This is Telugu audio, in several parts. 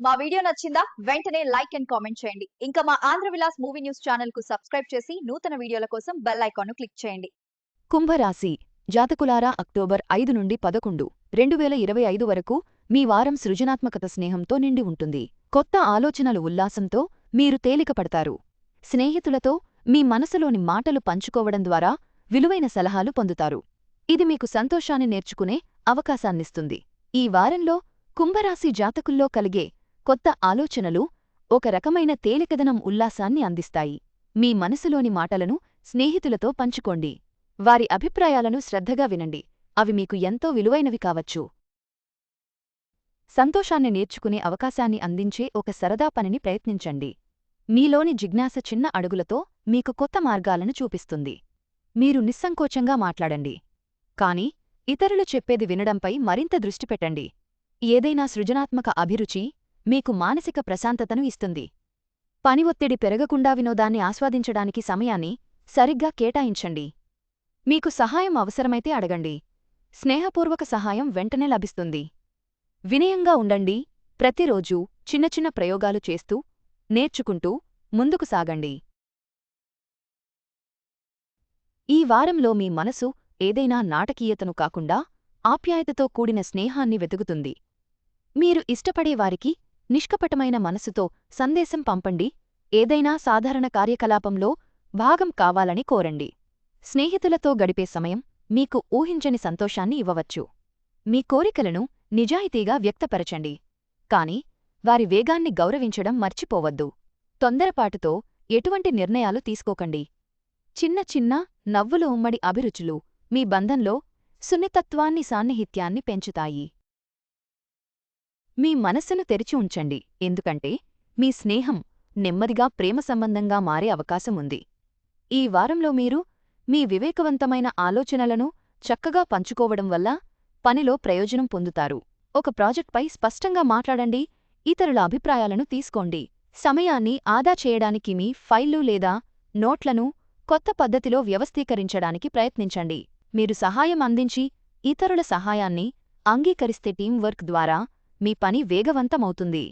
మా వీడియో నచ్చిందా వెంటనే లైక్ అండ్ కామెంట్ చేయండి. ఇంకా మా ఆంధ్ర విలాస్ మూవీ న్యూస్ ఛానల్కు సబ్స్క్రైబ్ చేసి నూతన వీడియోల కోసం బెల్ ఐకాన్ను క్లిక్ చేయండి. కుంభరాశి జాతకులారా అక్టోబర్ ఐదు నుండి పదకొండు రెండు వేల ఇరవై ఐదు వరకు మీ వారం సృజనాత్మకత స్నేహంతో నిండి ఉంటుంది. కొత్త ఆలోచనలు ఉల్లాసంతో మీరు తేలికపడతారు. స్నేహితులతో మీ మనసులోని మాటలు పంచుకోవడం ద్వారా విలువైన సలహాలు పొందుతారు. ఇది మీకు సంతోషాన్ని నేర్చుకునే అవకాశాన్నిస్తుంది. ఈ వారంలో కుంభరాశి జాతకుల్లో కలిగే కొత్త ఆలోచనలు ఒక రకమైన తేలికదనం ఉల్లాసాన్ని అందిస్తాయి. మీ మనసులోని మాటలను స్నేహితులతో పంచుకోండి. వారి అభిప్రాయాలను శ్రద్ధగా వినండి. అవి మీకు ఎంతో విలువైనవి కావచ్చు. సంతోషాన్ని నేర్చుకునే అవకాశాన్ని అందించే ఒక సరదా పనిని ప్రయత్నించండి. మీలోని జిజ్ఞాస చిన్న అడుగులతో మీకు కొత్త మార్గాలను చూపిస్తుంది. మీరు నిస్సంకోచంగా మాట్లాడండి. కాని ఇతరులు చెప్పేది వినడంపై మరింత దృష్టి పెట్టండి. ఏదైనా సృజనాత్మక అభిరుచి మీకు మానసిక ప్రశాంతతను ఇస్తుంది. పని ఒత్తిడి పెరగకుండా వినోదాన్ని ఆస్వాదించడానికి సమయాన్ని సరిగ్గా కేటాయించండి. మీకు సహాయం అవసరమైతే అడగండి. స్నేహపూర్వక సహాయం వెంటనే లభిస్తుంది. వినయంగా ఉండండి. ప్రతిరోజూ చిన్న చిన్న ప్రయోగాలు చేస్తూ నేర్చుకుంటూ ముందుకు సాగండి. ఈ వారంలో మీ మనసు ఏదైనా నాటకీయతను కాకుండా ఆప్యాయతతో కూడిన స్నేహాన్ని వెతుకుతుంది. మీరు ఇష్టపడేవారికి నిష్కపటమైన మనసుతో సందేశం పంపండి. ఏదైనా సాధారణ కార్యకలాపంలో భాగం కావాలని కోరండి. స్నేహితులతో గడిపే సమయం మీకు ఊహించని సంతోషాన్ని ఇవ్వవచ్చు. మీ కోరికలను నిజాయితీగా వ్యక్తపరచండి. కాని వారి వేగాన్ని గౌరవించడం మర్చిపోవద్దు. తొందరపాటుతో ఎటువంటి నిర్ణయాలు తీసుకోకండి. చిన్న చిన్న నవ్వులు ఉమ్మడి అభిరుచులు మీ బంధంలో సున్నితత్వాన్ని సాన్నిహిత్యాన్ని పెంచుతాయి. మీ మనస్సును తెరిచి ఉంచండి. ఎందుకంటే మీ స్నేహం నెమ్మదిగా ప్రేమ సంబంధంగా మారే అవకాశం ఉంది. ఈ వారంలో మీరు మీ వివేకవంతమైన ఆలోచనలను చక్కగా పంచుకోవడం వల్ల పనిలో ప్రయోజనం పొందుతారు. ఒక ప్రాజెక్ట్పై స్పష్టంగా మాట్లాడండి. ఇతరుల అభిప్రాయాలను తీసుకోండి. సమయాన్ని ఆదా చేయడానికి మీ ఫైళ్ళు లేదా నోట్లను కొత్త పద్ధతిలో వ్యవస్థీకరించడానికి ప్రయత్నించండి. మీరు సహాయం అందించి ఇతరుల సహాయాన్ని అంగీకరిస్తే టీం వర్క్ ద్వారా మీ పని వేగవంతమవుతుంది.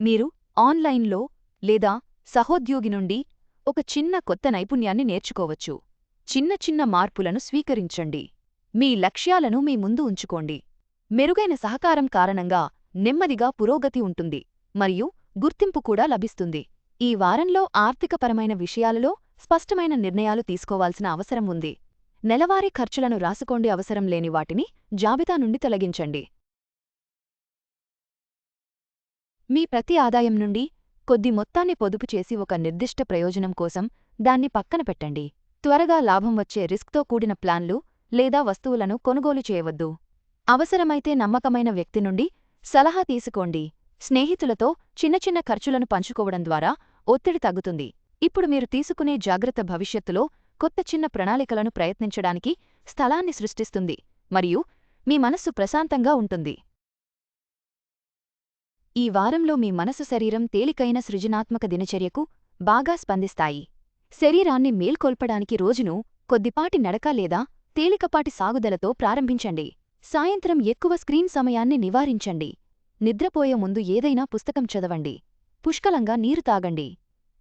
మీరు ఆన్లైన్లో లేదా సహోద్యోగి నుండి ఒక చిన్న కొత్త నైపుణ్యాన్ని నేర్చుకోవచ్చు. చిన్న చిన్న మార్పులను స్వీకరించండి. మీ లక్ష్యాలను మీ ముందు ఉంచుకోండి. మెరుగైన సహకారం కారణంగా నెమ్మదిగా పురోగతి ఉంటుంది మరియు గుర్తింపు కూడా లభిస్తుంది. ఈ వారంలో ఆర్థికపరమైన విషయాలలో స్పష్టమైన నిర్ణయాలు తీసుకోవాల్సిన అవసరం ఉంది. నెలవారీ ఖర్చులను రాసుకోండి అవసరం లేని వాటిని జాబితా నుండి తొలగించండి. మీ ప్రతి ఆదాయం నుండి కొద్ది మొత్తాన్ని పొదుపు చేసి ఒక నిర్దిష్ట ప్రయోజనం కోసం దాన్ని పక్కన పెట్టండి. త్వరగా లాభం వచ్చే రిస్క్తో కూడిన ప్లాన్లు లేదా వస్తువులను కొనుగోలు చేయవద్దు. అవసరమైతే నమ్మకమైన వ్యక్తి నుండి సలహా తీసుకోండి. స్నేహితులతో చిన్న చిన్న ఖర్చులను పంచుకోవడం ద్వారా ఒత్తిడి తగ్గుతుంది. ఇప్పుడు మీరు తీసుకునే జాగ్రత్త భవిష్యత్తులో కొత్త చిన్న ప్రణాళికలను ప్రయత్నించడానికి స్థలాన్ని సృష్టిస్తుంది మరియు మీ మనస్సు ప్రశాంతంగా ఉంటుంది. ఈ వారంలో మీ మనసు శరీరం తేలికైన సృజనాత్మక దినచర్యకు బాగా స్పందిస్తాయి. శరీరాన్ని మేల్కొల్పడానికి రోజును కొద్దిపాటి నడక లేదా తేలికపాటి సాగుదలతో ప్రారంభించండి. సాయంత్రం ఎక్కువ స్క్రీన్ సమయాన్ని నివారించండి. నిద్రపోయే ముందు ఏదైనా పుస్తకం చదవండి. పుష్కలంగా నీరు తాగండి.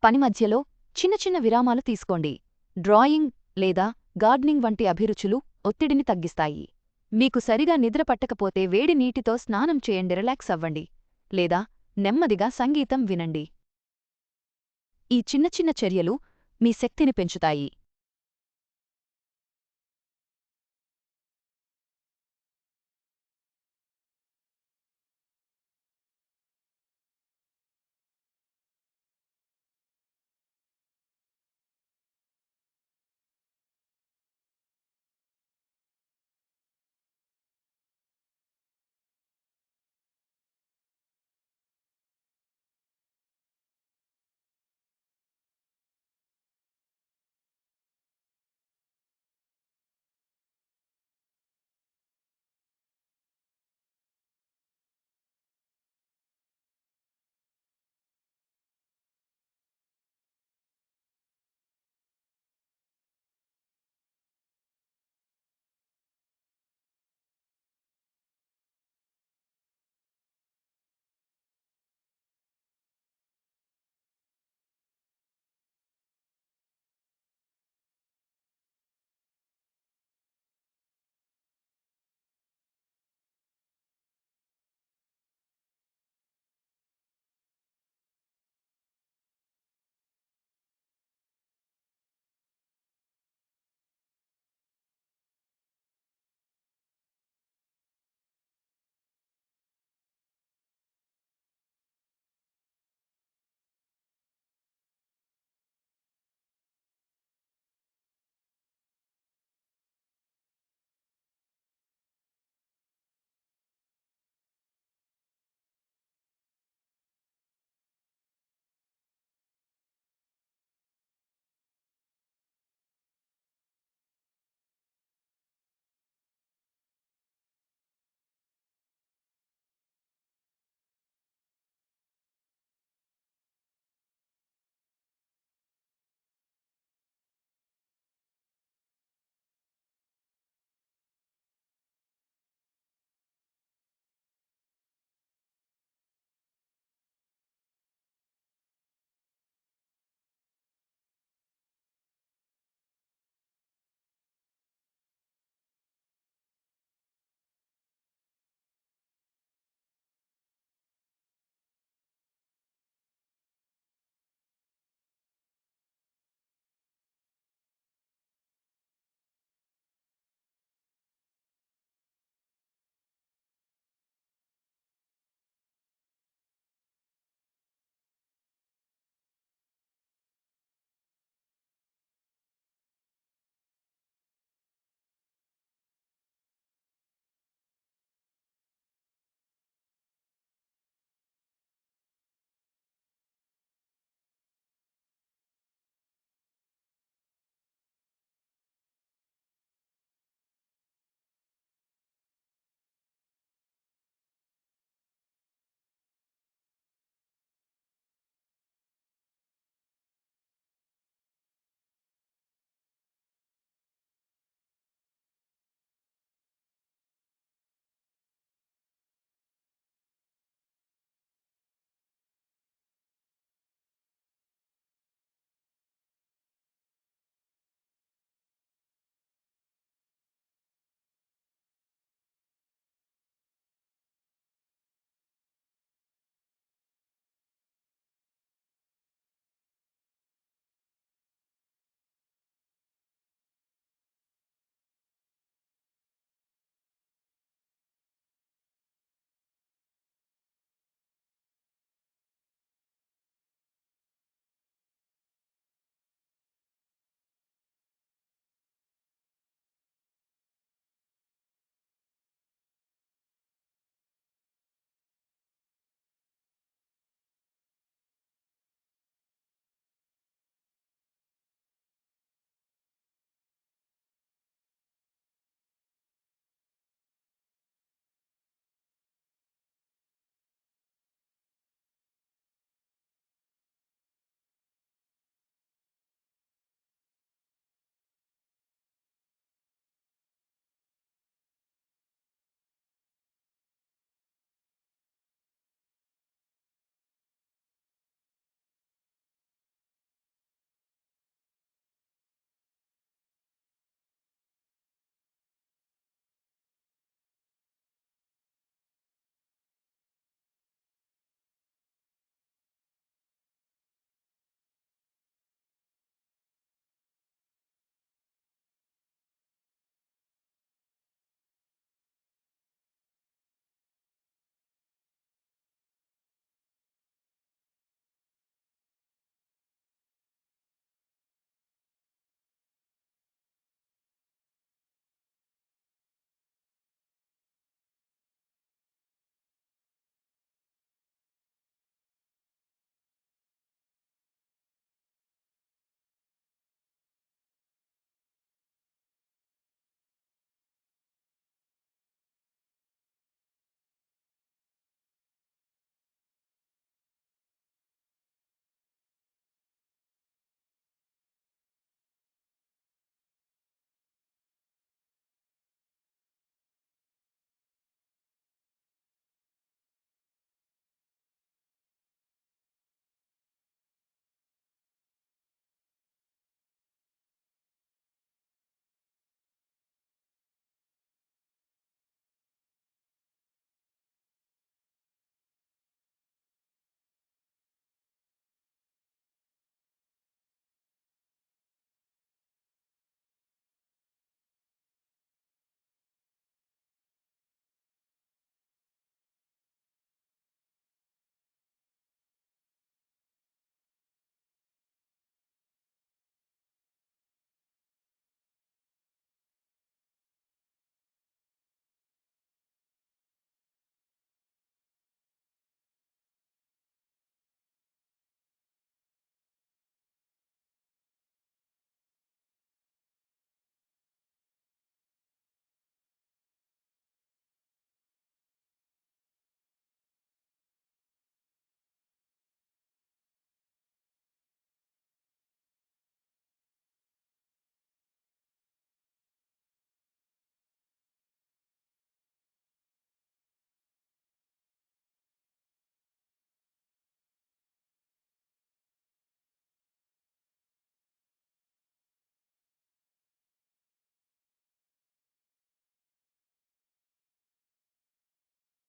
పని మధ్యలో చిన్న చిన్న విరామాలు తీసుకోండి. డ్రాయింగ్ లేదా గార్డెనింగ్ వంటి అభిరుచులు ఒత్తిడిని తగ్గిస్తాయి. మీకు సరిగా నిద్ర పట్టకపోతే వేడి నీటితో స్నానం చేయండి రిలాక్స్ అవ్వండి లేదా నెమ్మదిగా సంగీతం వినండి. ఈ చిన్న చిన్న చర్యలు మీ శక్తిని పెంచుతాయి.